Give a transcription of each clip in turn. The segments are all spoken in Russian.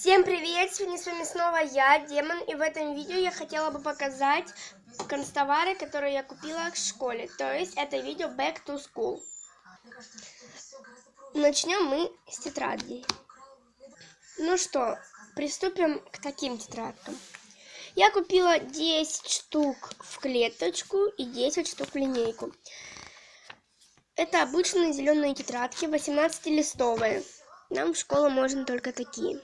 Всем привет! Сегодня с вами снова я, Демон, и в этом видео я хотела бы показать констовары, которые я купила в школе. То есть это видео Back to School. Начнем мы с тетрадей. Ну что, приступим к таким тетрадкам. Я купила 10 штук в клеточку и 10 штук в линейку. Это обычные зеленые тетрадки, 18-листовые. Нам в школу можно только такие.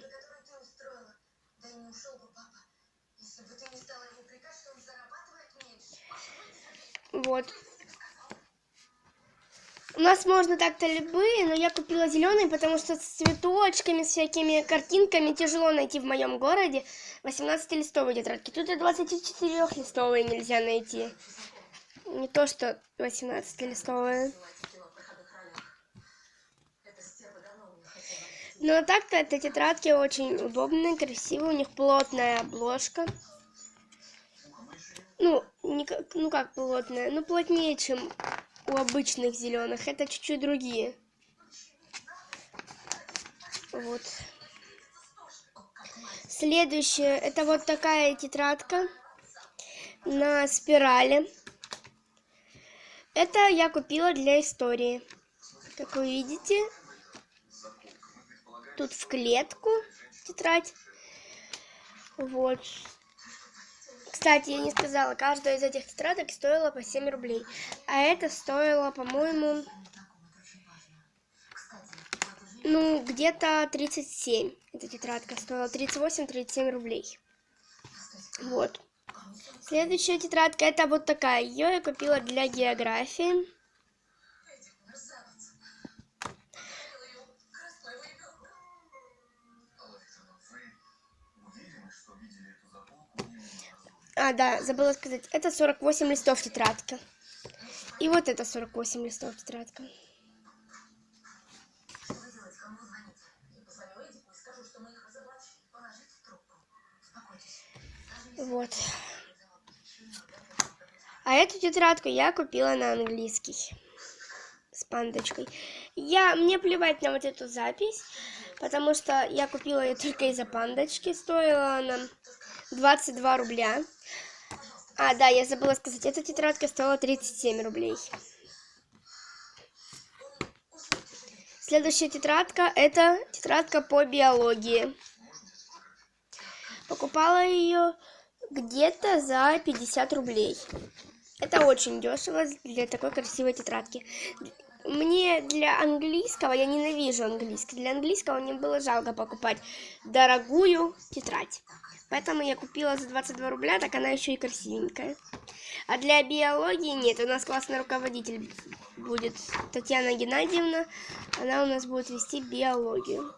Вот. У нас можно так-то любые, но я купила зеленые, потому что с цветочками, с всякими картинками тяжело найти в моем городе 18-листовые тетрадки. Тут и 24-листовые нельзя найти. Не то, что 18-листовые. Но так-то эти тетрадки очень удобные, красивые, у них плотная обложка. Ну, не как, ну как плотная, ну плотнее, чем у обычных зеленых. Это чуть-чуть другие. Вот. Следующее, это вот такая тетрадка на спирали. Это я купила для истории. Как вы видите, тут в клетку тетрадь. Вот. Кстати, я не сказала, каждая из этих тетрадок стоила по 7 рублей. А это стоило, по-моему, ну, где-то 37. Эта тетрадка стоила 38-37 рублей. Вот. Следующая тетрадка, это вот такая. Ее я купила для географии. А, да, забыла сказать. Это 48 листов тетрадка. И вот это 48 листов тетрадка. Вот. А эту тетрадку я купила на английский. С пандочкой. Я, мне плевать на вот эту запись, потому что я купила ее только из-за пандочки. Стоила она 22 рубля. А, да, я забыла сказать, эта тетрадка стоила 37 рублей. Следующая тетрадка, это тетрадка по биологии. Покупала ее где-то за 50 рублей. Это очень дешево для такой красивой тетрадки. Мне для английского, я ненавижу английский, для английского мне было жалко покупать дорогую тетрадь. Поэтому я купила за 22 рубля, так она еще и красивенькая. А для биологии нет, у нас классный руководитель будет Татьяна Геннадьевна. Она у нас будет вести биологию.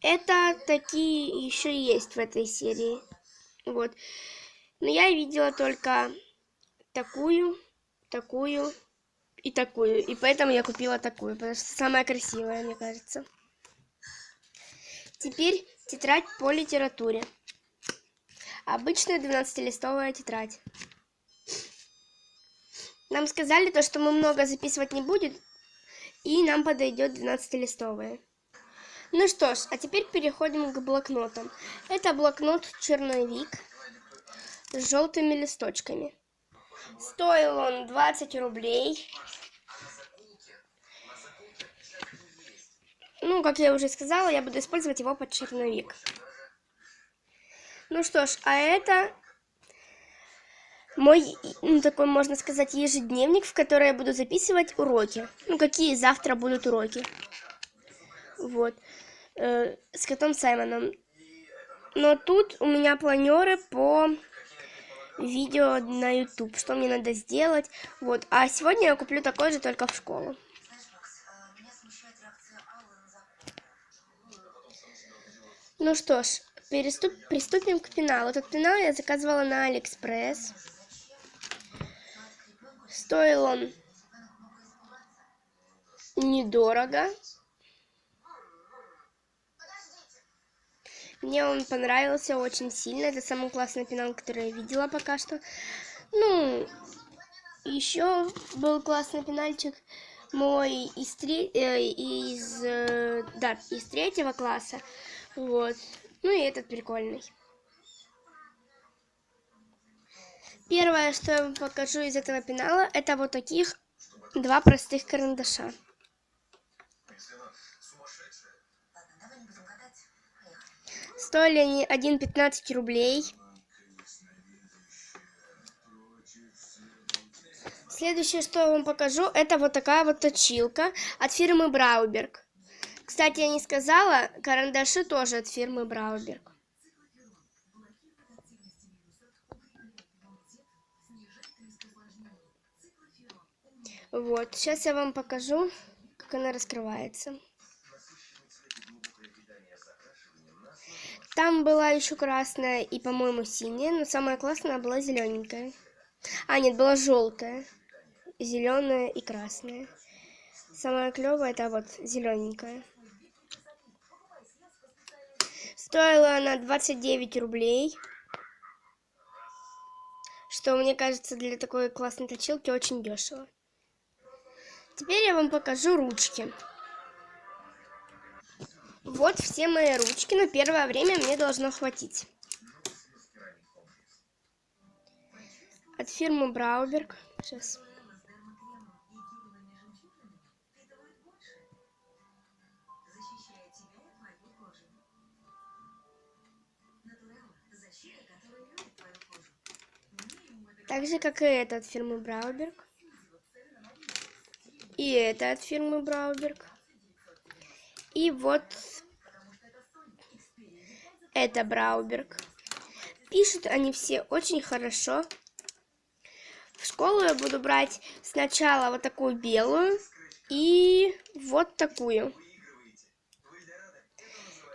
Это такие еще есть в этой серии. Вот. Но я видела только такую, такую и такую. И поэтому я купила такую, потому что самая красивая, мне кажется. Теперь тетрадь по литературе. Обычная 12-листовая тетрадь. Нам сказали то, что мы много записывать не будем, и нам подойдет 12-листовая. Ну что ж, а теперь переходим к блокнотам. Это блокнот черновик с желтыми листочками. Стоил он 20 рублей. Ну, как я уже сказала, я буду использовать его под черновик. Ну что ж, а это мой, ну, такой, можно сказать, ежедневник, в который я буду записывать уроки. Ну, какие завтра будут уроки. Вот. Э, с котом Саймоном. Но тут у меня планеры по видео на YouTube, что мне надо сделать. Вот. А сегодня я куплю такой же, только в школу. Ну что ж, переступ, приступим к пеналу. Этот пенал я заказывала на Алиэкспресс. Стоил он недорого. Мне он понравился очень сильно. Это самый классный пенал, который я видела пока что. Ну, еще был классный пенальчик. мой из, три, э, из, э, да, из третьего класса. Вот. Ну и этот прикольный. Первое, что я вам покажу из этого пенала, это вот таких два простых карандаша. Стоили они 1,15 рублей. Следующее, что я вам покажу, это вот такая вот точилка от фирмы Брауберг. Кстати, я не сказала, карандаши тоже от фирмы Брауберг. Вот, сейчас я вам покажу, как она раскрывается. Там была еще красная и, по-моему, синяя, но самая классная была зелененькая. А, нет, была желтая, зеленая и красная. Самая клевая это вот зелененькая. Стоила она 29 рублей. Что, мне кажется, для такой классной точилки очень дешево. Теперь я вам покажу ручки. Вот все мои ручки. На первое время мне должно хватить. От фирмы Брауберг. Сейчас. Так же, как и это от фирмы Брауберг. И это от фирмы Брауберг. И вот это Брауберг. Пишут они все очень хорошо. В школу я буду брать сначала вот такую белую и вот такую.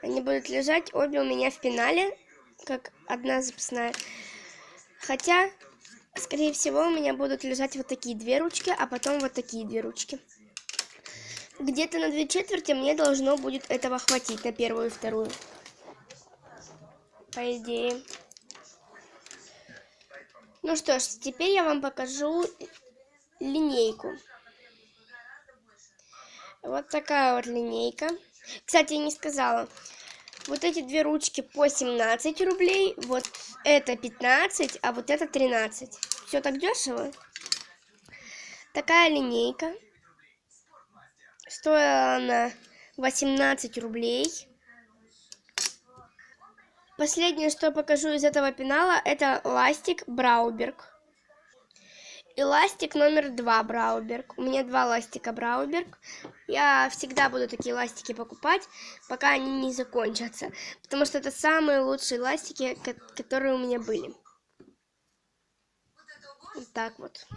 Они будут лежать обе у меня в пенале, как одна запасная. Хотя Скорее всего, у меня будут лежать вот такие две ручки, а потом вот такие две ручки. Где-то на две четверти мне должно будет этого хватить, на первую и вторую. По идее. Ну что ж, теперь я вам покажу линейку. Вот такая вот линейка. Кстати, я не сказала. Вот эти две ручки по 17 рублей, вот это 15, а вот это 13. Все так дешево. Такая линейка. Стоила она 18 рублей. Последнее, что покажу из этого пенала, это ластик Брауберг. И ластик номер два Брауберг. У меня два ластика Брауберг. Я всегда буду такие ластики покупать, пока они не закончатся. Потому что это самые лучшие ластики, которые у меня были. Вот так вот.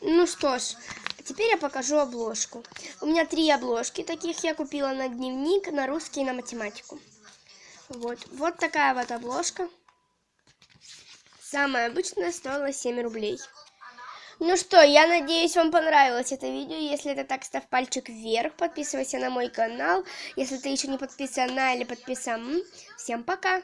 Ну что ж, теперь я покажу обложку. У меня три обложки таких я купила на дневник, на русский и на математику. Вот, вот такая вот обложка. Самая обычная стоила 7 рублей. Ну что, я надеюсь, вам понравилось это видео. Если это так, ставь пальчик вверх, подписывайся на мой канал. Если ты еще не подписан на или подписан, всем пока!